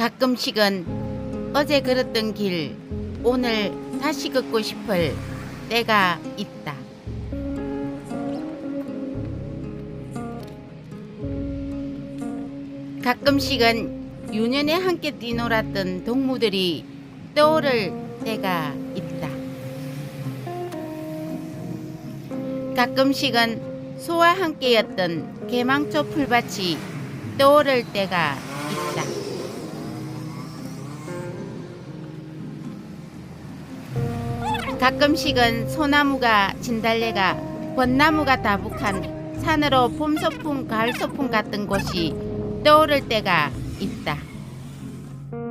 가끔씩은 어제 걸었던 길 오늘 다시 걷고 싶을 때가 있다. 가끔씩은 유년에 함께 뛰놀았던 동무들이 떠오를 때가 있다. 가끔씩은 소와 함께였던 개망초 풀밭이 떠오를 때가 있다. 가끔씩은 소나무가 진달래가 벚나무가 다북한 산으로 봄 소풍 가을 소풍 같은 곳이 떠오를 때가 있다.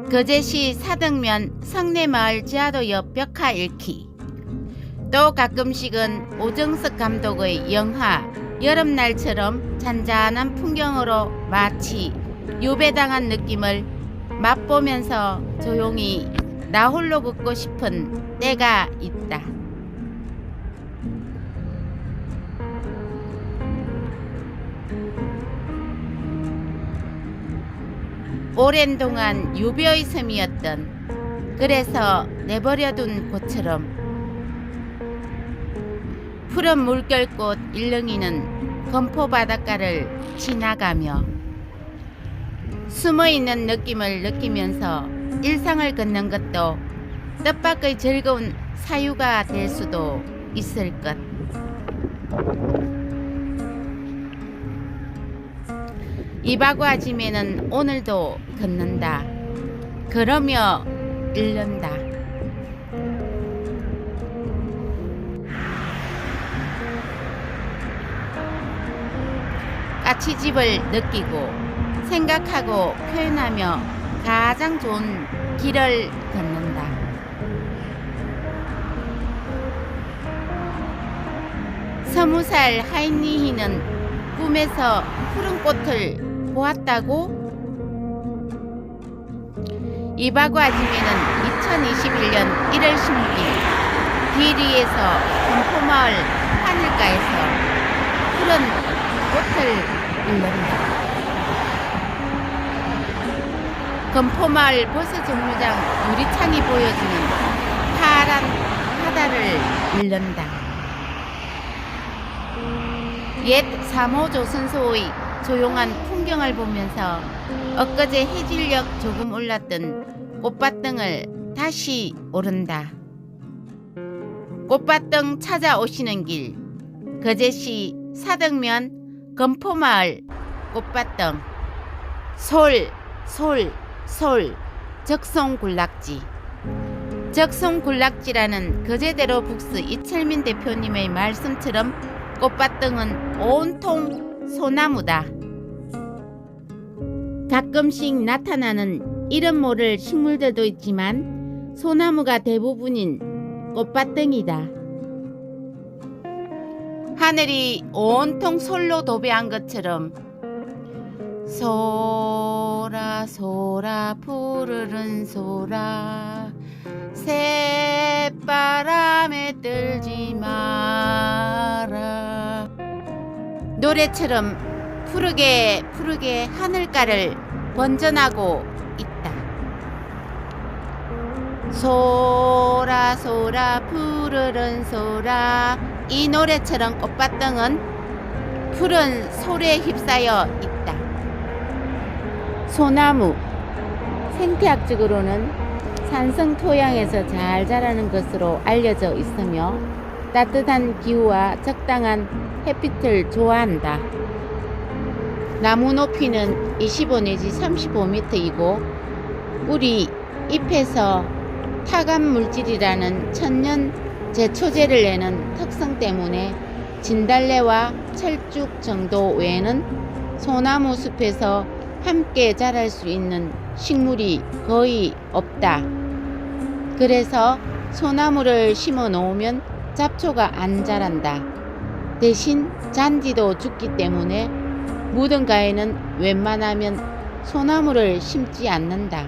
거제시 사등면 성내마을 지하도 옆 벽화 읽기 또 가끔씩은 오정석 감독의 영화 여름날처럼 잔잔한 풍경으로 마치 유배당한 느낌을 맛보면서 조용히 나 홀로 걷고 싶은 때가 있다. 오랜 동안 유배의 섬이었던 그래서 내버려둔 곳처럼 푸른 물결꽃 일렁이는 검포 바닷가를 지나가며 숨어있는 느낌을 느끼면서 일상을 걷는 것도 뜻밖의 즐거운 사유가 될 수도 있을 것. 이바구 아지매는 오늘도 걷는다. 걸으며 잃는다. 까치집을 느끼고 생각하고 표현하며 가장 좋은 길을 걷는다. 스무 살 하이니히는 꿈에서 푸른 꽃을 보았다고? 이바구 아지매는 2021년 1월 16일 비리에서 건포마을 하늘가에서 푸른 꽃을 잃는다. 건포마을 보스 정류장 유리창이 보여주는 파란 바다를 잃는다. 3호 조 선소의 조용한 풍경을 보면서 엊그제 해질녘 조금 올랐던 꽃밭등을 다시 오른다. 꽃밭등 찾아오시는 길 거제시 사등면 건포마을 꽃밭등 솔, 솔, 솔 적송군락지 적송군락지라는 거제대로 북스 이철민 대표님의 말씀처럼 꽃밭등은 온통 소나무다. 가끔씩 나타나는 이름 모를 식물들도 있지만 소나무가 대부분인 꽃밭등이다. 하늘이 온통 솔로 도배한 것처럼 소라 소라 푸르른 소라 새바람에 들지 마 노래처럼 푸르게 푸르게 하늘가를 번전하고 있다. 소라 소라 푸르른 소라. 이 노래처럼 꽃밭등은 푸른 솔에 휩싸여 있다. 소나무 생태학적으로는 산성 토양에서 잘 자라는 것으로 알려져 있으며 따뜻한 기후와 적당한 햇빛을 좋아한다. 나무 높이는 25 내지 35m이고 뿌리 잎에서 타감 물질이라는 천년 제초제를 내는 특성 때문에 진달래와 철쭉 정도 외에는 소나무 숲에서 함께 자랄 수 있는 식물이 거의 없다. 그래서 소나무를 심어 놓으면 잡초가 안 자란다. 대신 잔디도 죽기 때문에 무등가에는 웬만하면 소나무를 심지 않는다.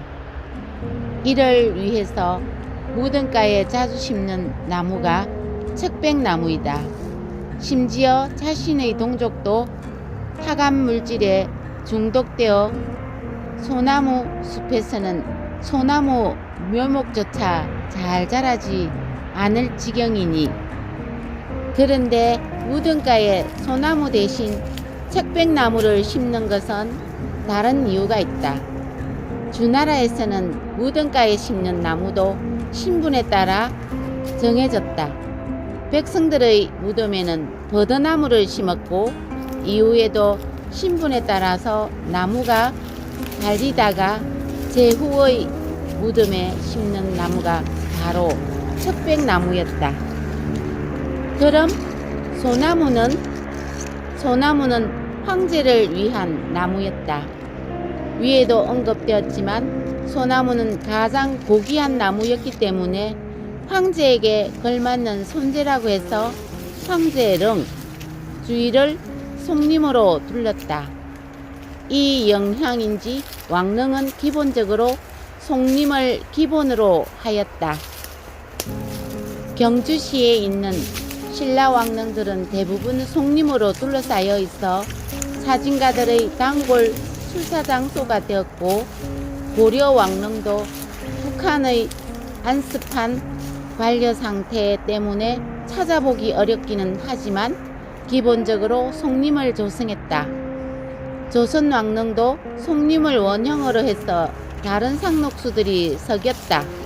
이를 위해서 무등가에 자주 심는 나무가 척백나무이다. 심지어 자신의 동족도 화감 물질에 중독되어 소나무 숲에서는 소나무 묘목조차 잘 자라지 않을 지경이니 그런데 무등가에 소나무 대신 책백나무를 심는 것은 다른 이유가 있다. 주나라에서는 무등가에 심는 나무도 신분에 따라 정해졌다. 백성들의 무덤에는 버드나무를 심었고 이후에도 신분에 따라서 나무가 달리다가 제후의 무덤에 심는 나무가 바로 척백나무였다. 그럼 소나무는 소나무는 황제를 위한 나무였다. 위에도 언급되었지만 소나무는 가장 고귀한 나무였기 때문에 황제에게 걸맞는 손재라고 해서 황제릉 주위를 송림으로 둘렀다. 이 영향인지 왕릉은 기본적으로 송림을 기본으로 하였다. 경주시에 있는 신라 왕릉들은 대부분 송림으로 둘러싸여 있어 사진가들의 단골 출사 장소가 되었고 고려 왕릉도 북한의 안습한 관려 상태 때문에 찾아보기 어렵기는 하지만 기본적으로 송림을 조성했다. 조선 왕릉도 송림을 원형으로 해서 다른 상록수들이 석였다.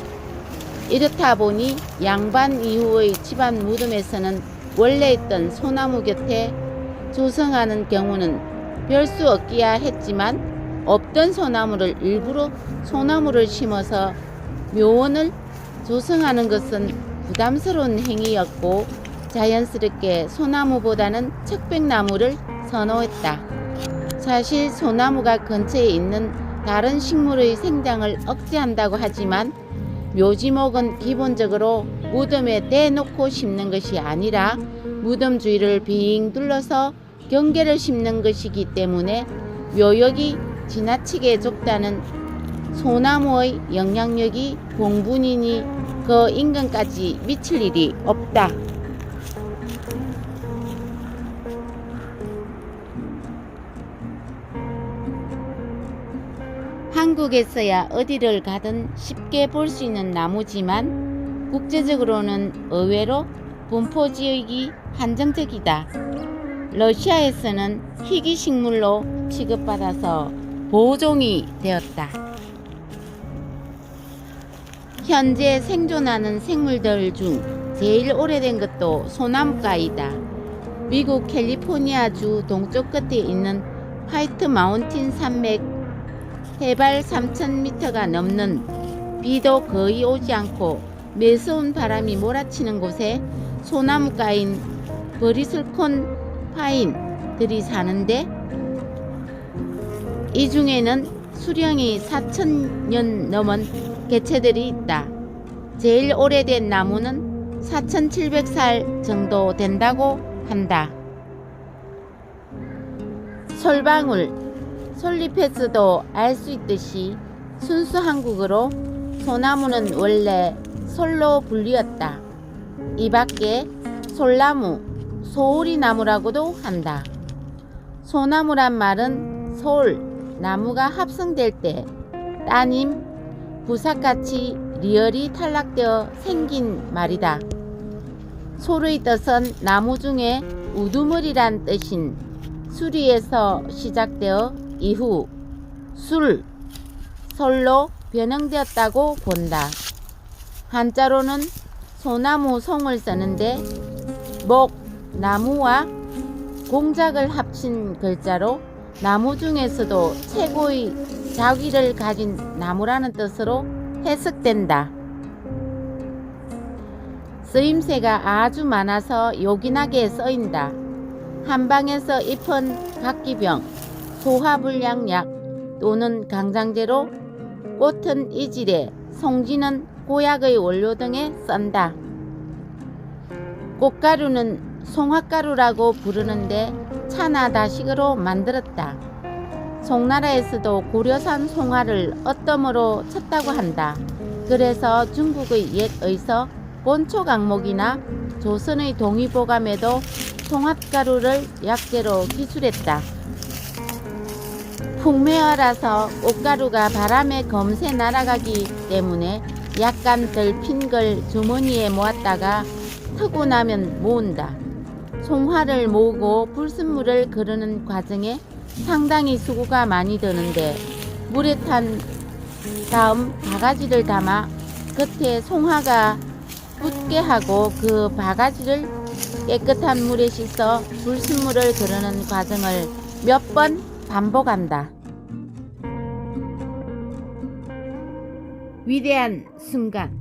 이렇다 보니 양반 이후의 집안 무덤에서는 원래 있던 소나무 곁에 조성하는 경우는 별 수 없기야 했지만 없던 소나무를 일부러 소나무를 심어서 묘원을 조성하는 것은 부담스러운 행위였고 자연스럽게 소나무보다는 척백나무를 선호했다. 사실 소나무가 근처에 있는 다른 식물의 생장을 억제한다고 하지만 묘지목은 기본적으로 무덤에 떼놓고 심는 것이 아니라 무덤 주위를 빙 둘러서 경계를 심는 것이기 때문에 묘역이 지나치게 좁다는 소나무의 영향력이 공분이니 그 인간까지 미칠 일이 없다. 한국에서야 어디를 가든 쉽게 볼 수 있는 나무지만 국제적으로는 의외로 분포 지역이 한정적이다. 러시아에서는 희귀 식물로 취급받아서 보종이 되었다. 현재 생존하는 생물들 중 제일 오래된 것도 소나무가이다. 미국 캘리포니아주 동쪽 끝에 있는 화이트 마운틴 산맥 해발 3,000m가 넘는 비도 거의 오지 않고 매서운 바람이 몰아치는 곳에 소나무가인 버리슬콘 파인들이 사는데 이 중에는 수령이 4,000년 넘은 개체들이 있다. 제일 오래된 나무는 4,700살 정도 된다고 한다. 솔방울, 솔잎에서도 알 수 있듯이 순수 한국어로 소나무는 원래 솔로 불리었다. 이 밖에 솔나무, 소오리나무라고도 한다. 소나무란 말은 솔, 나무가 합성될 때 따님, 부삭같이 리얼이 탈락되어 생긴 말이다. 솔의 뜻은 나무 중에 우두머리란 뜻인 수리에서 시작되어 이후 술, 솔로 변형되었다고 본다. 한자로는 소나무 송을 쓰는데 목, 나무와 공작을 합친 글자로 나무 중에서도 최고의 자귀를 가진 나무라는 뜻으로 해석된다. 쓰임새가 아주 많아서 요긴하게 쓰인다. 한방에서 잎은 각기병, 소화불량약 또는 강장제로 꽃은 이질에, 송지는 고약의 원료 등에 썬다. 꽃가루는 송화가루라고 부르는데 차나 다식으로 만들었다. 송나라에서도 고려산 송화를 어떠으로 쳤다고 한다. 그래서 중국의 옛 의서 본초 강목이나 조선의 동의보감에도 송화가루를 약재로 기술했다. 풍매어라서 꽃가루가 바람에 검새 날아가기 때문에 약간 덜핀 걸 주머니에 모았다가 트고 나면 모은다. 송화를 모으고 불순물을 거르는 과정에 상당히 수고가 많이 드는데 물에 탄 다음 바가지를 담아 겉에 송화가 붙게 하고 그 바가지를 깨끗한 물에 씻어 불순물을 거르는 과정을 몇 번 반복한다. 위대한 순간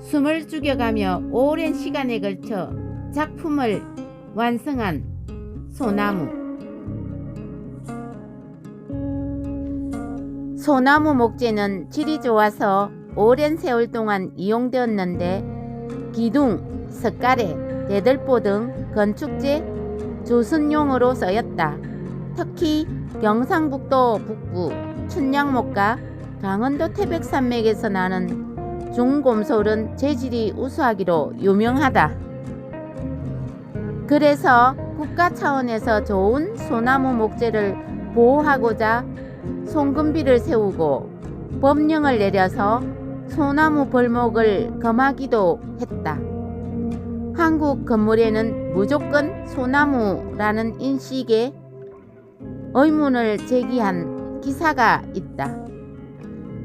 숨을 죽여가며 오랜 시간에 걸쳐 작품을 완성한 소나무 소나무 목재는 질이 좋아서 오랜 세월 동안 이용되었는데 기둥, 석가래, 대들보 등 건축재 조선용으로 쓰였다. 특히 경상북도 북부 춘향목과 강원도 태백산맥에서 나는 중곰솔은 재질이 우수하기로 유명하다. 그래서 국가 차원에서 좋은 소나무 목재를 보호하고자 송금비를 세우고 법령을 내려서 소나무 벌목을 금하기도 했다. 한국 건물에는 무조건 소나무라는 인식에 의문을 제기한 기사가 있다.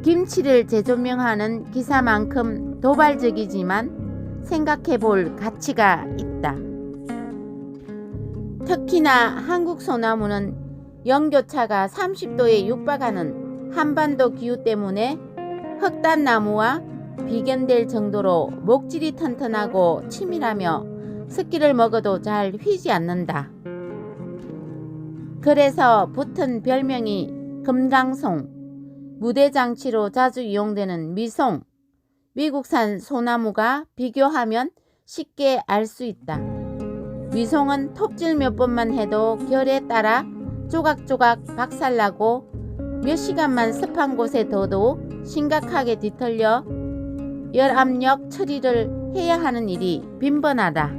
김치를 재조명하는 기사만큼 도발적이지만 생각해 볼 가치가 있다. 특히나 한국 소나무는 연교차가 30도에 육박하는 한반도 기후 때문에 흑단나무와 비견될 정도로 목질이 튼튼하고 치밀하며 습기를 먹어도 잘 휘지 않는다. 그래서 붙은 별명이 금강송, 무대 장치로 자주 이용되는 미송, 미국산 소나무가 비교하면 쉽게 알 수 있다. 미송은 톱질 몇 번만 해도 결에 따라 조각조각 박살나고 몇 시간만 습한 곳에 둬도 심각하게 뒤틀려 열압력 처리를 해야 하는 일이 빈번하다.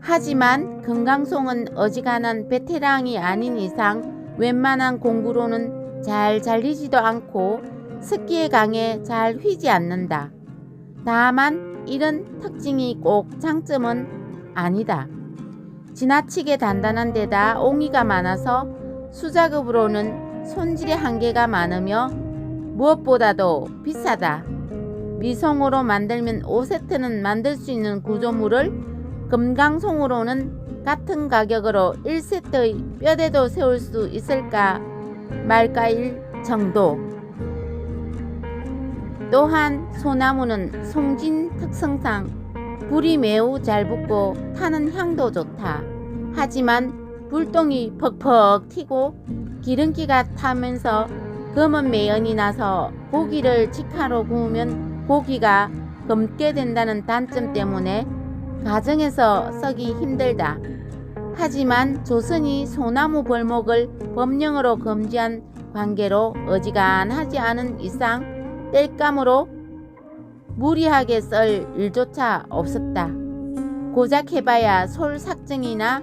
하지만 금강송은 어지간한 베테랑이 아닌 이상 웬만한 공구로는 잘 잘리지도 않고 습기에 강해 잘 휘지 않는다. 다만 이런 특징이 꼭 장점은 아니다. 지나치게 단단한 데다 옹이가 많아서 수작업으로는 손질의 한계가 많으며 무엇보다도 비싸다. 미송으로 만들면 5세트는 만들 수 있는 구조물을 금강송으로는 같은 가격으로 1세트의 뼈대도 세울 수 있을까 말까일 정도. 또한 소나무는 송진 특성상 불이 매우 잘 붙고 타는 향도 좋다. 하지만 불똥이 퍽퍽 튀고 기름기가 타면서 검은 매연이 나서 고기를 직화로 구우면 고기가 검게 된다는 단점 때문에 가정에서 썩이 힘들다. 하지만 조선이 소나무 벌목을 법령으로 금지한 관계로 어지간하지 않은 이상 땔감으로 무리하게 썰 일조차 없었다. 고작 해봐야 솔 삭증이나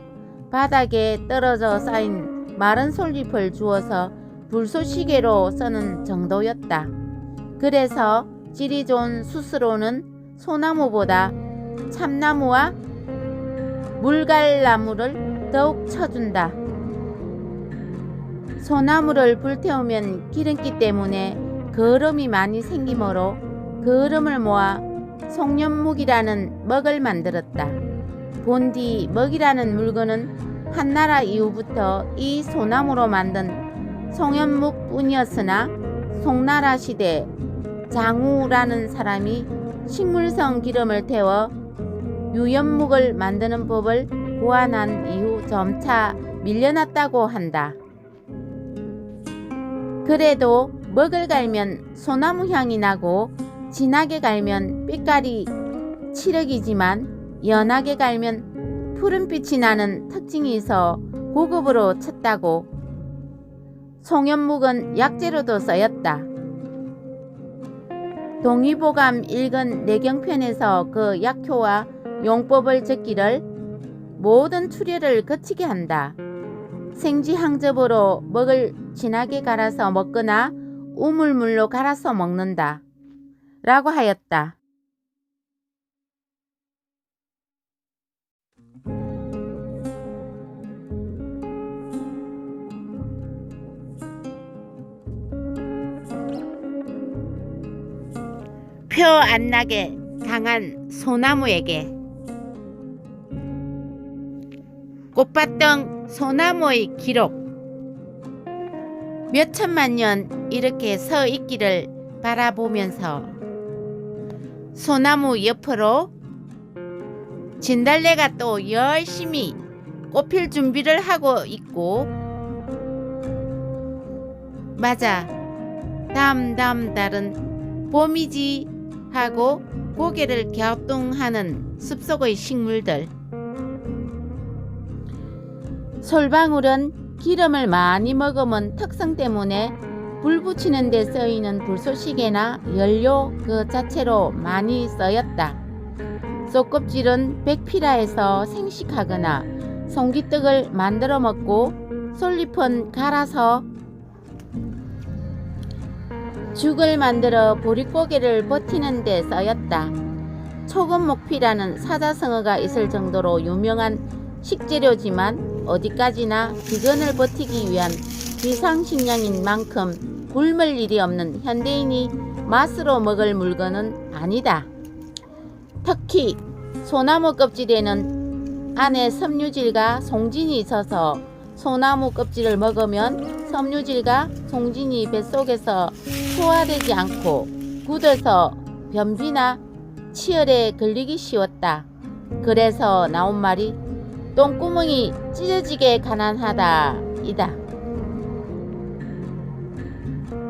바닥에 떨어져 쌓인 마른 솔잎을 주어서 불쏘시개로 써는 정도였다. 그래서 질이 좋은 숯으로는 소나무보다 참나무와 물갈나무를 더욱 쳐준다. 소나무를 불태우면 기름기 때문에 거름이 많이 생기므로 거름을 모아 송년묵이라는 먹을 만들었다. 본디 먹이라는 물건은 한나라 이후부터 이 소나무로 만든 송연묵뿐이었으나 송나라 시대 장우라는 사람이 식물성 기름을 태워 유연묵을 만드는 법을 고안한 이후 점차 밀려났다고 한다. 그래도 먹을 갈면 소나무 향이 나고 진하게 갈면 빛깔이 칠흑이지만 연하게 갈면 푸른빛이 나는 특징이 있어 고급으로 쳤다고 송연묵은 약재로도 쓰였다. 동의보감 읽은 내경편에서 그 약효와 용법을 적기를 모든 추려를 거치게 한다. 생지 항접으로 먹을 진하게 갈아서 먹거나 우물물로 갈아서 먹는다. 라고 하였다. 표 안 나게 강한 소나무에게 꽃밭등 소나무의 기록. 몇 천만 년 이렇게 서 있기를 바라보면서 소나무 옆으로 진달래가 또 열심히 꽃필 준비를 하고 있고 맞아 다음 달은 봄이지 하고 고개를 갸우뚱하는 숲속의 식물들 솔방울은 기름을 많이 머금은 특성 때문에 불 붙이는 데 쓰이는 불쏘시개나 연료 그 자체로 많이 쓰였다. 쏘껍질은 백피라에서 생식하거나 송기떡을 만들어 먹고 솔잎은 갈아서 죽을 만들어 보릿고개를 버티는 데 쓰였다. 초금 목피라는 사자성어가 있을 정도로 유명한 식재료지만 어디까지나 비건을 버티기 위한 비상식량인 만큼 굶을 일이 없는 현대인이 맛으로 먹을 물건은 아니다. 특히 소나무 껍질에는 안에 섬유질과 송진이 있어서 소나무 껍질을 먹으면 섬유질과 송진이 뱃속에서 소화되지 않고 굳어서 변비나 치열에 걸리기 쉬웠다. 그래서 나온 말이 똥구멍이 찢어지게 가난하다 이다.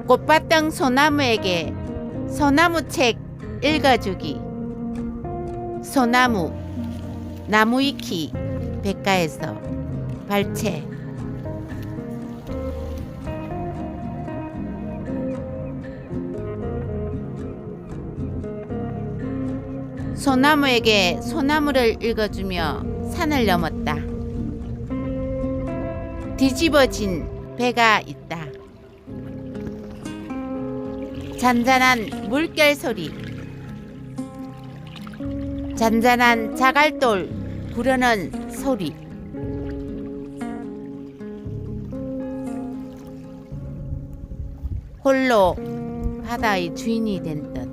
꽃밭등 소나무에게 소나무 책 읽어주기 소나무 나무위키 백가에서 발췌 소나무에게 소나무를 읽어주며 산을 넘었다. 뒤집어진 배가 있다. 잔잔한 물결 소리. 잔잔한 자갈돌 구르는 소리. 홀로 바다의 주인이 된 듯.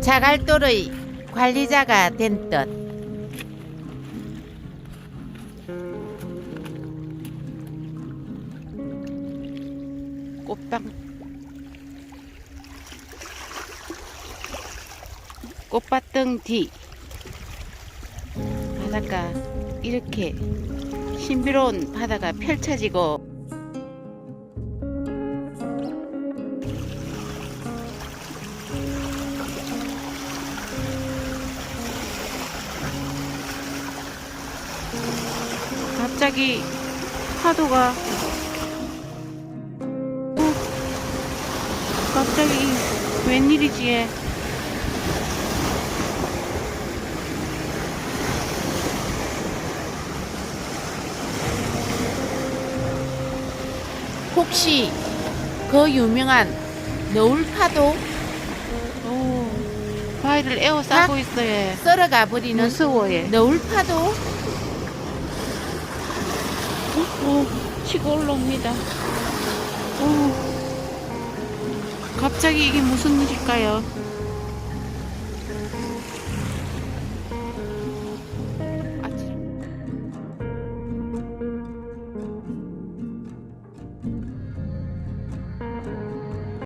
자갈돌의 관리자가 된 듯. 꽃밭등 뒤 바닷가 이렇게 신비로운 바다가 펼쳐지고 갑자기 파도가 어, 갑자기 웬일이지? 혹시 그 유명한 너울파도 오, 바위를 에워 싸고 있어요. 썰어가 버리는 무서워요. 너울파도 오, 치고 올라옵니다. 오, 갑자기 이게 무슨 일일까요?